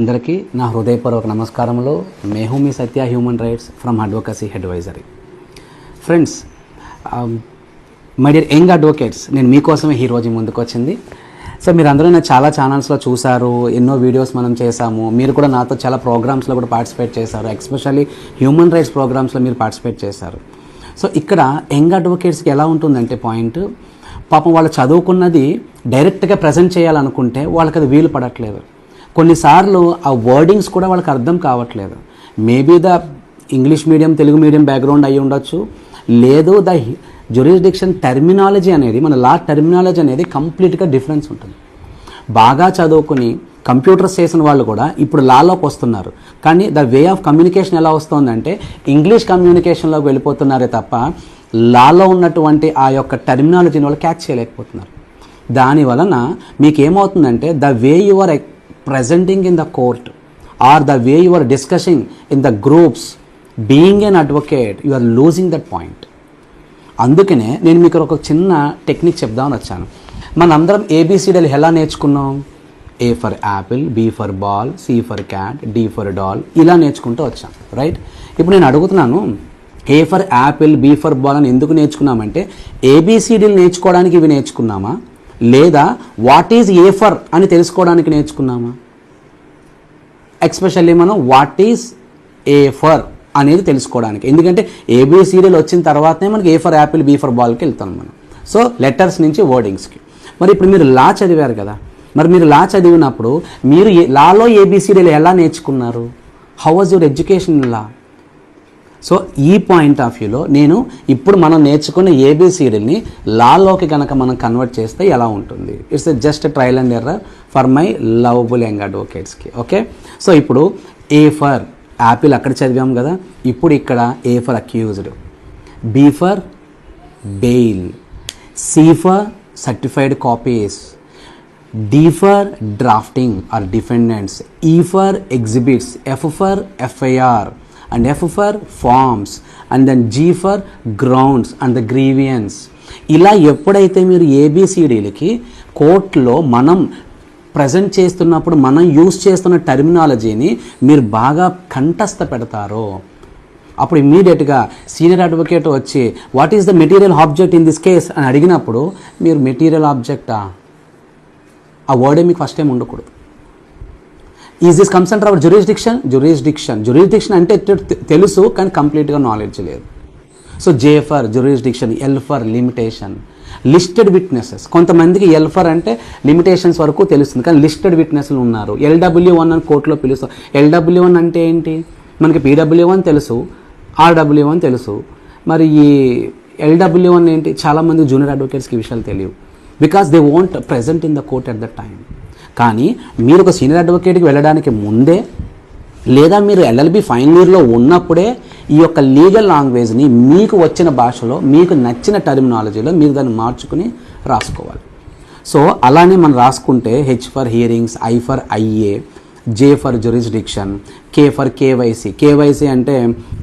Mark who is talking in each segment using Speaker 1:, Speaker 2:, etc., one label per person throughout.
Speaker 1: అందరికీ నా హృదయపూర్వక నమస్కారములు. మేహూమి Satya human rights from advocacy advisory friends my dear young advocates నేను మీకోసమే ఈ రోజు ముందుకు వచ్చింది సో మీరు అందరూ నా చాలా ఛానల్స్లో చూశారు ఎన్నో వీడియోస్ మనం చేశాము. మీరు కూడా నాతో చాలా ప్రోగ్రామ్స్లో కూడా పార్టిసిపేట్ చేశారు ఎస్పెషల్లీ హ్యూమన్ రైట్స్ ప్రోగ్రామ్స్లో మీరు పార్టిసిపేట్ చేశారు. సో ఇక్కడ యంగ్ అడ్వకేట్స్కి ఎలా ఉంటుందంటే పాయింట్ పాపం వాళ్ళు చదువుకున్నది డైరెక్ట్గా ప్రజెంట్ చేయాలనుకుంటే వాళ్ళకి అది వీలు పడట్లేదు. కొన్నిసార్లు ఆ వర్డింగ్స్ కూడా వాళ్ళకి అర్థం కావట్లేదు. Maybe the English medium Telugu medium background అయి ఉండొచ్చు. లేదు ద జ్యురిస్డిక్షన్ టెర్మినాలజీ అనేది మన లా టెర్మినాలజీ అనేది కంప్లీట్గా డిఫరెన్స్ ఉంటుంది. బాగా చదువుకుని కంప్యూటర్స్ చేసిన వాళ్ళు కూడా ఇప్పుడు లాలోకి వస్తున్నారు. కానీ ద వే ఆఫ్ కమ్యూనికేషన్ ఎలా వస్తుందంటే ఇంగ్లీష్ కమ్యూనికేషన్లోకి వెళ్ళిపోతున్నారే తప్ప లాలో ఉన్నటువంటి ఆ యొక్క టెర్మినాలజీని వాళ్ళు క్యాచ్ చేయలేకపోతున్నారు. దాని వలన మీకు ఏమవుతుందంటే the way you are presenting in the court or the way you are discussing in the groups being an advocate you are losing that point. అందుకనే నేను మీకు ఒక చిన్న టెక్నిక్ చెప్దామని వచ్చాను. మనందరం ఏబిసిడీలు ఎలా నేర్చుకున్నాం? A for apple B for ball C for cat D for doll ఇలా నేర్చుకుంటూ వచ్చాం రైట్ ఇప్పుడు నేను అడుగుతున్నాను A for apple B for ball అని ఎందుకు నేర్చుకున్నామంటే ఏబిసిడీలు నేర్చుకోవడానికి ఇవి నేర్చుకున్నామా? లేదా వాట్ ఈజ్ ఏ ఫర్ అని తెలుసుకోవడానికి నేర్చుకున్నామా? ఎక్స్పెషల్లీ మనం వాట్ ఈజ్ ఏ ఫర్ అనేది తెలుసుకోవడానికి. ఎందుకంటే ఏబీ సీరియల్ వచ్చిన తర్వాతనే మనకి A for apple B for బాల్కి వెళ్తాం మనం. సో లెటర్స్ నుంచి వర్డింగ్స్కి మరి ఇప్పుడు మీరు లా చదివారు కదా. మరి మీరు లా చదివినప్పుడు మీరు ఏ- లాలో సీరియల్ ఎలా నేర్చుకున్నారు? How was your education law so ఈ పాయింట్ ఆఫ్ వ్యూలో నేను ఇప్పుడు మనం నేర్చుకున్న ఏబిసిడీని లాలోకి కనుక మనం కన్వర్ట్ చేస్తే ఎలా ఉంటుంది? It's just trial and error for my lovable young అడ్వకేట్స్కి okay so ఇప్పుడు ఏ ఫర్ యాపిల్ అక్కడ చదివాం కదా? ఇప్పుడు ఇక్కడ A for accused B for bail C for certified copies D for drafting or defendants E for exhibits F for FIR and F for forms, and then G for grounds and the grievance. ఇలా ఎప్పుడైతే మీరు ఏబిసిడీలకి కోర్టులో మనం present చేస్తున్నప్పుడు మనం use చేస్తున్న టెర్మినాలజీని మీరు బాగా కంఠస్థ పెడతారో అప్పుడు ఇమ్మీడియట్గా సీనియర్ అడ్వకేట్ వచ్చి what is the material object in this case అని అడిగినప్పుడు మీరు మెటీరియల్ ఆబ్జెక్టా ఆ వర్డే మీకు ఫస్ట్ టైం ఉండకూడదు. Is this comes under our jurisdiction jurisdiction jurisdiction అంటే తెలుసు కానీ కంప్లీట్గా నాలెడ్జ్ లేదు. So J for jurisdiction L for limitation listed witnesses కొంతమందికి ఎల్ ఫర్ అంటే లిమిటేషన్స్ వరకు తెలుస్తుంది కానీ లిస్టెడ్ విట్నెస్లు ఉన్నారు. ఎల్డబ్ల్యూ వన్ అని కోర్టులో పిలుస్తాం ఎల్డబ్ల్యూ వన్ అంటే ఏంటి? మనకి పీడబ్ల్యూ వన్ తెలుసు ఆర్డబ్ల్యూ వన్ తెలుసు. మరి ఈ ఎల్డబ్ల్యూ వన్ ఏంటి? చాలామంది జూనియర్ అడ్వకేట్స్కి విషయాలు తెలియవు. Because they won't present in the court at the time కానీ మీరు ఒక సీనియర్ అడ్వకేట్కి వెళ్ళడానికి ముందే లేదా మీరు ఎల్ఎల్బి ఫైనల్ ఇయర్లో ఉన్నప్పుడే ఈ యొక్క లీగల్ లాంగ్వేజ్ని మీకు వచ్చిన భాషలో మీకు నచ్చిన టర్మినాలజీలో మీరు దాన్ని మార్చుకుని రాసుకోవాలి. సో అలానే మనం రాసుకుంటే H for hearings I for IA J for jurisdiction K for KYC KYC అంటే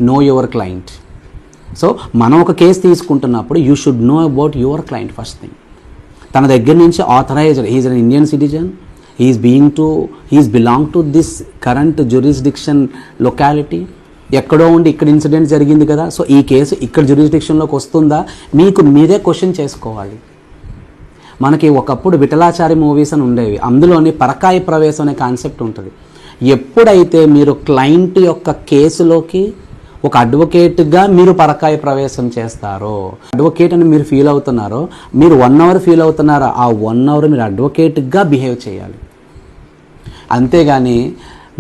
Speaker 1: నో యువర్ క్లయింట్ సో మనం ఒక కేసు తీసుకుంటున్నప్పుడు you should know about your client first thing తన దగ్గర నుంచి authorised he's an Indian citizen is being to is belong to this current jurisdiction locality ఎక్కడో ఉండి ఇక్కడ ఇన్సిడెంట్ జరిగింది కదా. సో ఈ కేసు ఇక్కడ జ్యూరిస్డిక్షన్లోకి వస్తుందా? మీకు మీరే క్వశ్చన్ చేసుకోవాలి. మనకి ఒకప్పుడు విఠలాచారి మూవీస్ అని ఉండేవి. అందులోని పరకాయ ప్రవేశం అనే కాన్సెప్ట్ ఉంటుంది. ఎప్పుడైతే మీరు క్లయింట్ యొక్క కేసులోకి ఒక అడ్వకేట్గా మీరు పరకాయ ప్రవేశం చేస్తారో అడ్వకేట్ అని మీరు ఫీల్ అవుతున్నారో మీరు వన్ అవర్ ఫీల్ అవుతున్నారో? ఆ వన్ అవర్ మీరు అడ్వకేట్గా బిహేవ్ చేయాలి. అంతేగాని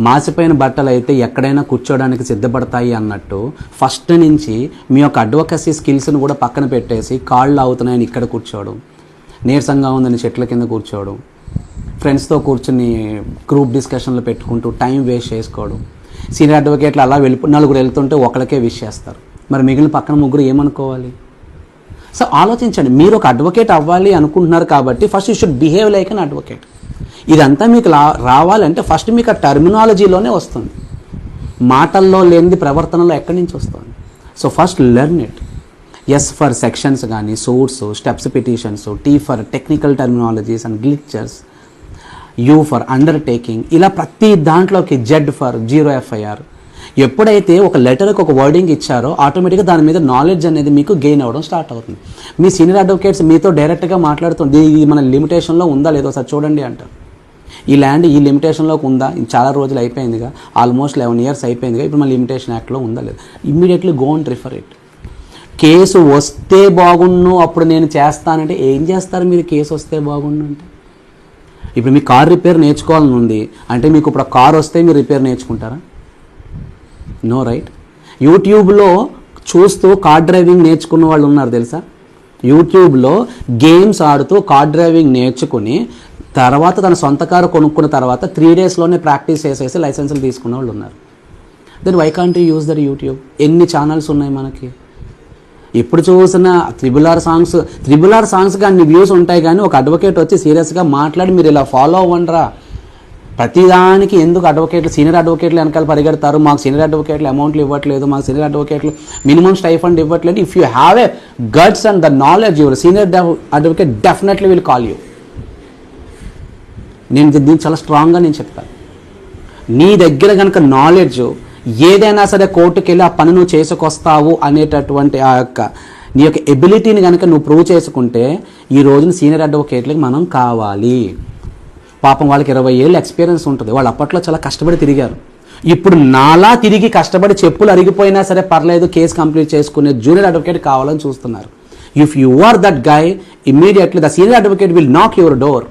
Speaker 1: మాసిపోయిన బట్టలు అయితే ఎక్కడైనా కూర్చోడానికి సిద్ధపడతాయి అన్నట్టు ఫస్ట్ నుంచి మీ యొక్క అడ్వకసీ స్కిల్స్ని కూడా పక్కన పెట్టేసి కాళ్ళు అవుతున్నాయని ఇక్కడ కూర్చోవడం నీరసంగా ఉందని చెట్ల కింద కూర్చోవడం ఫ్రెండ్స్తో కూర్చుని గ్రూప్ డిస్కషన్లు పెట్టుకుంటూ టైం వేస్ట్ చేసుకోవడం. సీనియర్ అడ్వకేట్లు అలా వెళ్ళి నలుగురు వెళ్తుంటే ఒకరికే విష్ చేస్తారు. మరి మిగిలిన పక్కన ముగ్గురు ఏమనుకోవాలి? సో ఆలోచించండి మీరు ఒక అడ్వకేట్ అవ్వాలి అనుకుంటున్నారు కాబట్టి first you should behave like an advocate. ఇదంతా మీకు రావాలంటే ఫస్ట్ మీకు ఆ టర్మినాలజీలోనే వస్తుంది. మాటల్లో లేనిది ప్రవర్తనలో ఎక్కడి నుంచి వస్తుంది? So first learn it S for sections కానీ source steps petitions T for technical terminologies and glitches U for undertaking ఇలా ప్రతి దాంట్లోకి జెడ్ ఫర్ జీరో ఎఫ్ఐఆర్ ఎప్పుడైతే ఒక లెటర్కి ఒక వర్డింగ్ ఇచ్చారో ఆటోమేటిక్గా దాని మీద నాలెడ్జ్ అనేది మీకు గెయిన్ అవ్వడం స్టార్ట్ అవుతుంది. మీ సీనియర్ అడ్వకేట్స్ మీతో డైరెక్ట్గా మాట్లాడుతుంది ఇది మన లిమిటేషన్లో ఉందా లేదో సార్ చూడండి అంటారు. ఈ ల్యాండ్ ఈ లిమిటేషన్లోకి ఉందా? చాలా రోజులు అయిపోయిందిగా. ఆల్మోస్ట్ లెవెన్ ఇయర్స్ అయిపోయిందిగా. ఇప్పుడు మన లిమిటేషన్ యాక్ట్లో ఉందా లేదా? Immediately go and refer it case వస్తే బాగుండు అప్పుడు నేను చేస్తానంటే ఏం చేస్తారు మీరు కేసు వస్తే బాగుండు అంటే? ఇప్పుడు మీ కార్ రిపేర్ నేర్చుకోవాలని ఉంది. అంటే మీకు ఇప్పుడు కార్ వస్తే మీరు రిపేర్ నేర్చుకుంటారా? నో రైట్ యూట్యూబ్లో చూస్తూ కార్ డ్రైవింగ్ నేర్చుకున్న వాళ్ళు ఉన్నారు తెలుసా? యూట్యూబ్లో గేమ్స్ ఆడుతూ కార్ డ్రైవింగ్ నేర్చుకుని తర్వాత తన సొంత కారు కొనుక్కున్న తర్వాత త్రీ డేస్లోనే ప్రాక్టీస్ చేసేసి లైసెన్సులు తీసుకున్న వాళ్ళు ఉన్నారు. Then why can't you use their YouTube ఎన్ని ఛానల్స్ ఉన్నాయి మనకి? ఎప్పుడు చూసిన triple R songs triple R సాంగ్స్కి అన్ని వ్యూస్ ఉంటాయి కానీ ఒక అడ్వకేట్ వచ్చి సీరియస్గా మాట్లాడి మీరు ఇలా ఫాలో అవ్వండిరా. ప్రతిదానికి ఎందుకు అడ్వకేట్లు సీనియర్ అడ్వకేట్లు వెనకాల పరిగెడతారు? మాకు సీనియర్ అడ్వకేట్లు అమౌంట్లు ఇవ్వట్లేదు మాకు సీనియర్ అడ్వకేట్లు మినిమం స్టైఫండ్ ఇవ్వట్లేదు. If you have a guts and the knowledge your senior advocate definitely will call you నేను దీన్ని చాలా స్ట్రాంగ్గా నేను చెప్తాను. నీ దగ్గర కనుక నాలెడ్జ్ ఏదైనా సరే కోర్టుకి వెళ్ళి ఆ పని నువ్వు చేసుకొస్తావు అనేటటువంటి ఆ యొక్క నీ యొక్క ఎబిలిటీని కనుక నువ్వు ప్రూవ్ చేసుకుంటే ఈ రోజున సీనియర్ అడ్వకేట్లకి మనం కావాలి. పాపం వాళ్ళకి ఇరవై ఏళ్ళు ఎక్స్పీరియన్స్ ఉంటుంది. వాళ్ళు అప్పట్లో చాలా కష్టపడి తిరిగారు. ఇప్పుడు నాలా తిరిగి కష్టపడి చెప్పులు అరిగిపోయినా సరే పర్లేదు కేసు కంప్లీట్ చేసుకునే జూనియర్ అడ్వకేట్ కావాలని చూస్తున్నారు. If you are that guy immediately the senior advocate will knock your door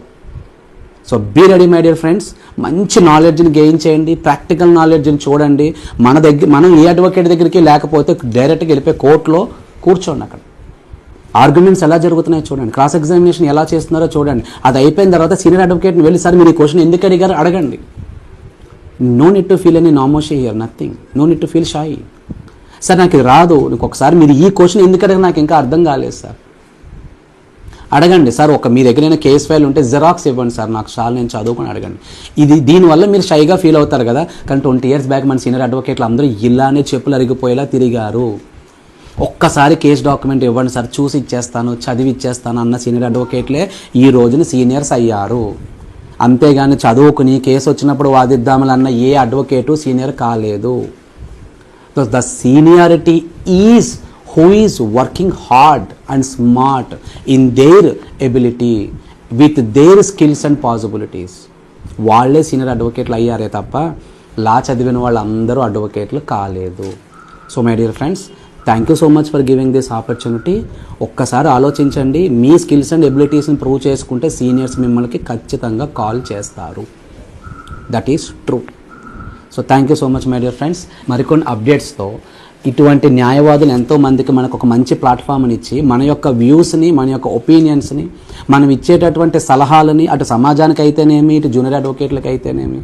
Speaker 1: so be ready my dear friends మంచి నాలెడ్జ్ని గెయిన్ చేయండి. ప్రాక్టికల్ నాలెడ్జ్ని చూడండి. మన దగ్గర మనం ఏ అడ్వకేట్ దగ్గరికి లేకపోతే డైరెక్ట్గా వెళ్ళిపోయి కోర్టులో కూర్చోండి అక్కడ. ఆర్గ్యుమెంట్స్ ఎలా జరుగుతున్నాయో చూడండి. క్రాస్ ఎగ్జామినేషన్ ఎలా చేస్తున్నారో చూడండి. అది అయిపోయిన తర్వాత సీనియర్ అడ్వకేట్ని వెళ్ళి సార్ మీరు ఈ క్వశ్చన్ ఎందుకు అడిగారు? అడగండి. No need to feel any నామోషి here nothing no need to feel షాయి sir నాకు ఇది రాదు. నీకు ఒకసారి మీరు ఈ క్వశ్చన్ ఎందుకు అడిగారు నాకు ఇంకా అర్థం కాలేదు సార్. అడగండి సార్ ఒక మీ దగ్గర ఏమైనా కేస్ ఫైల్ ఉంటే జెరాక్స్ ఇవ్వండి సార్ నాకు చాలు నేను చదువుకొని అడగండి. ఇది దీనివల్ల మీరు షైగా ఫీల్ అవుతారు కదా? కానీ ట్వంటీ ఇయర్స్ బ్యాక్ మన సీనియర్ అడ్వకేట్లు అందరూ ఇలానే చెప్పులు అరిగిపోయేలా తిరిగారు. ఒక్కసారి కేసు డాక్యుమెంట్ ఇవ్వండి సార్ చూసి ఇచ్చేస్తాను చదివి ఇచ్చేస్తాను అన్న సీనియర్ అడ్వకేట్లే ఈ రోజున సీనియర్స్ అయ్యారు. అంతేగాని చదువుకుని కేసు వచ్చినప్పుడు వాదిద్దామని అన్న ఏ అడ్వకేటు సీనియర్ కాలేదు. The seniority is who is working hard and smart in their ability with their skills and possibilities వాళ్ళే సీనియర్ అడ్వకేట్లు అయ్యారే తప్ప లా చదివిన వాళ్ళందరూ అడ్వకేట్లు కాలేదు. So my dear friends thank you so much for giving this opportunity ఒక్కసారి ఆలోచించండి మీ స్కిల్స్ అండ్ ఎబిలిటీస్ని ప్రూవ్ చేసుకుంటే సీనియర్స్ మిమ్మల్ని ఖచ్చితంగా కాల్ చేస్తారు. That is true so thank you so much my dear friends మరికొన్ని అప్డేట్స్తో ఇటువంటి న్యాయవాదులు ఎంతో మందికి మనకు ఒక మంచి ప్లాట్ఫామ్ని ఇచ్చి మన యొక్క వ్యూస్ని మన యొక్క ఒపీనియన్స్ని మనం ఇచ్చేటటువంటి సలహాలని అటు సమాజానికి అయితేనేమి ఇటు జూనియర్ అడ్వకేట్లకు అయితేనేమి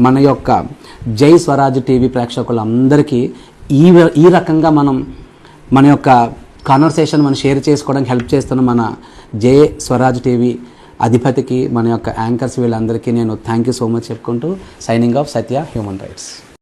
Speaker 1: మన యొక్క జై స్వరాజ్ టీవీ ప్రేక్షకులందరికీ ఈ ఈ రకంగా మనం మన యొక్క కాన్వర్సేషన్ మనం షేర్ చేసుకోవడానికి హెల్ప్ చేస్తున్న మన జే స్వరాజ్ టీవీ అధిపతికి మన యొక్క యాంకర్స్ వీళ్ళందరికీ నేను థ్యాంక్ యూ సో మచ్ చెప్పుకుంటూ signing off Satya human rights